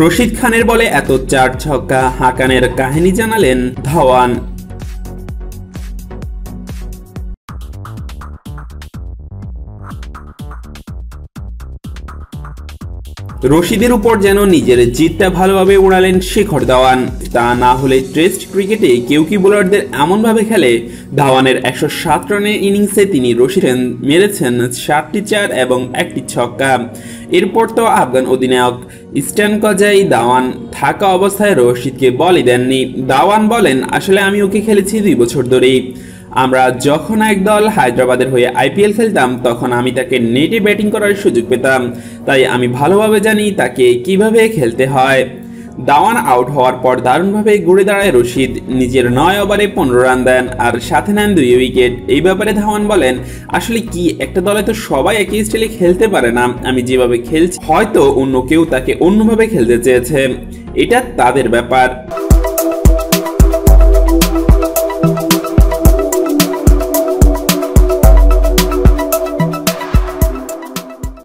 রশিদ খানের বলে এত চার ছক্কা হাকানের কাহিনী জানালেন ধাওয়ান। রশিদের উপর যেন নিজের জিতটা ভালোভাবে উড়ালেন শেখর ধাওয়ান। তা না হলে টেস্ট ক্রিকেটে কেউ কি বোলারদের এমনভাবে খেলে? ধাওয়ানের একশো সাত রানের ইনিংসে তিনি রশিদ মেরেছেন সাতটি চার এবং একটি ছক্কা। এরপর তো আফগান অধিনায়ক স্ট্যান কজাই দাওয়ান থাকা অবস্থায় রশিদকে বলই দেননি। দাওয়ান বলেন, আসলে আমি ওকে খেলেছি দুই বছর ধরেই। আমরা যখন একদল হায়দ্রাবাদের হয়ে আইপিএল খেলতাম, তখন আমি তাকে নেটে ব্যাটিং করার সুযোগ পেতাম। তাই আমি ভালোভাবে জানি তাকে কীভাবে খেলতে হয়। দাওয়ান আউট হওয়ার পর দারুণভাবে ঘুরে দাঁড়ায় রশিদ। নিজের নয় ওভারে পনেরো রান দেন আর সাথে নেন দুই উইকেট। এই ব্যাপারে ধাওয়ান বলেন, আসলে কি, একটা দলে তো সবাই একই স্টাইলে খেলতে পারে না। আমি যেভাবে খেলছি, হয়তো অন্য কেউ তাকে অন্যভাবে খেলতে চেয়েছে। এটা তাদের ব্যাপার।